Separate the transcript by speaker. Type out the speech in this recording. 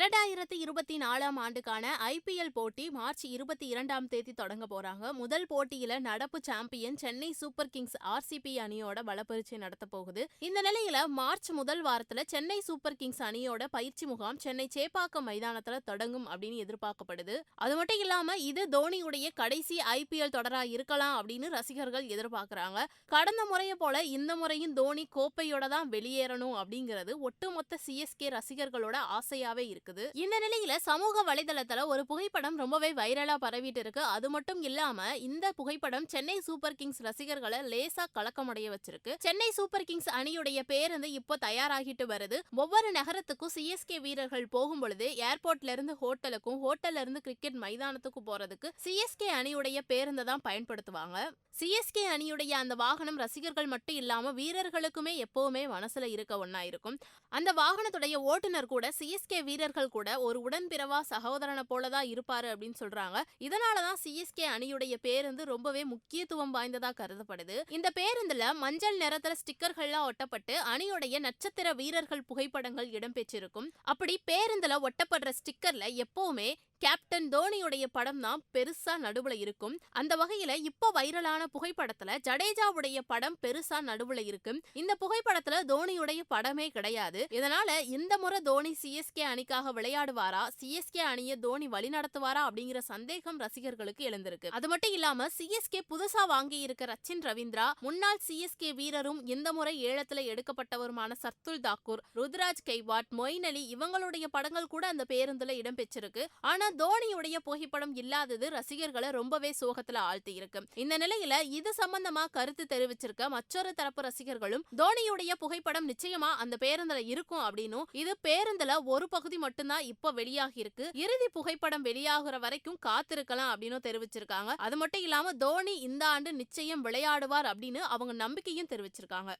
Speaker 1: இரண்டாயிரத்தி இருபத்தி நாலாம் ஆண்டுக்கான ஐபிஎல் போட்டி மார்ச் இருபத்தி இரண்டாம் தேதி தொடங்க போறாங்க. முதல் போட்டியில நடப்பு champion Chennai super kings RCB அணியோட பலப்பரீட்சை நடத்த போகுது. இந்த நிலையில மார்ச் முதல் வாரத்துல சென்னை சூப்பர் கிங்ஸ் அணியோட பயிற்சி முகாம் சென்னை சேப்பாக்கம் மைதானத்துல தொடங்கும் அப்படின்னு எதிர்பார்க்கப்படுது. அது மட்டும் இல்லாம இது தோனியுடைய கடைசி ஐபிஎல் தொடரா இருக்கலாம் அப்படின்னு ரசிகர்கள் எதிர்பார்க்கறாங்க. கடந்த முறையை போல இந்த முறையும் தோனி கோப்பையோட தான் வெளியேறணும் அப்படிங்கிறது ஒட்டுமொத்த சிஎஸ்கே ரசிகர்களோட ஆசையாவே இருக்குது. இந்த நிலையில சமூக வலைதளத்துல ஒரு புகைப்படம் ரொம்பவே வைரலா பரவிட்டு இருக்கு அது மட்டும் இல்லாம இந்த புகைப்படம் சென்னை சூப்பர் கிங்ஸ் ரசிகர்களை லேசா கலக்கமடைய வச்சிருக்கு. சென்னை சூப்பர் கிங்ஸ் அணியுடைய பேருந்து இப்போ தயாராகிட்டு வருது. ஒவ்வொரு நகரத்துக்கும் சிஎஸ்கே வீரர்கள் போகும் பொழுது ஏர்போர்ட்ல இருந்து ஹோட்டலுக்கும் ஹோட்டல்ல இருந்து கிரிக்கெட் மைதானத்துக்கும் போறதுக்கு சிஎஸ்கே அணியுடைய பேருந்தை தான் பயன்படுத்துவாங்க. சிஎஸ்கே அணியுடைய அந்த வாகனம் ரசிகர்கள் மட்டும் இல்லாம வீரர்களுக்குமே எப்பவுமே மனசுல இருக்க ஒன்னா இருக்கும். அந்த வாகனத்துடைய ஓட்டுநர் கூட சிஎஸ்கே வீரர்கள் கூட ஒரு உடன்பிறவா சகோதரனை போலதான் இருப்பாரு அப்படின்னு சொல்றாங்க. இதனாலதான் சிஎஸ்கே அணியுடைய பேருந்து ரொம்பவே முக்கியத்துவம் வாய்ந்ததா கருதப்படுது. இந்த பேருந்துல மஞ்சள் நிறத்துல ஸ்டிக்கர்கள்லாம் ஒட்டப்பட்டு அணியுடைய நட்சத்திர வீரர்கள் புகைப்படங்கள் இடம்பெற்றிருக்கும். அப்படி பேருந்துல ஒட்டப்படுற ஸ்டிக்கர்ல எப்பவுமே கேப்டன் தோனியுடைய படம் தான் பெருசா நடுவுல இருக்கும். அந்த வகையில இப்போ வைரலான புகைப்படத்துல ஜடேஜாவுடைய படம் பெருசா நடுவுல இருக்கு. இந்த புகைப்படத்துல தோனியுடைய படமே கிடையாது. இதனால இந்த முறை தோனி சிஎஸ்கே அணிக்காக விளையாடுவாரா? சிஎஸ்கே அணியை தோனி வழிநடத்துவாரா அப்படிங்கிற சந்தேகம் ரசிகர்களுக்கு எழுந்திருக்கு. அது மட்டும் இல்லாம சிஎஸ்கே புதுசா வாங்கி இருக்க ரச்சின் ரவீந்திரா முன்னாள் சிஎஸ்கே வீரரும் இந்த முறை ஏலத்துல எடுக்கப்பட்டவருமான சர்துல் தாக்கூர் ருத்ராஜ் கெய்வாட் மொயின் அலி இவங்களுடைய படங்கள் கூட அந்த பேருந்துல இடம்பெற்றிருக்கு ஆனா தோனியுடைய புகைப்படம் இல்லாதது ரசிகர்களை ரொம்பவே சோகத்துல ஆழ்த்தி இருக்கு இந்த நிலையில இது சம்பந்தமா கருத்து தெரிவிச்சிருக்க மற்றொரு தரப்பு ரசிகர்களும் தோனியுடைய புகைப்படம் நிச்சயமா அந்த பேருந்துல இருக்கும் அப்படின்னு இது பேருந்துல ஒரு பகுதி மட்டும்தான் இப்போ வெளியாகி இருக்கு இறுதி புகைப்படம் வெளியாகிற வரைக்கும் காத்திருக்கலாம் அப்படின்னு தெரிவிச்சிருக்காங்க. அது மட்டும் இல்லாம தோனி இந்த ஆண்டு நிச்சயம் விளையாடுவார் அப்படின்னு அவங்க நம்பிக்கையும் தெரிவிச்சிருக்காங்க.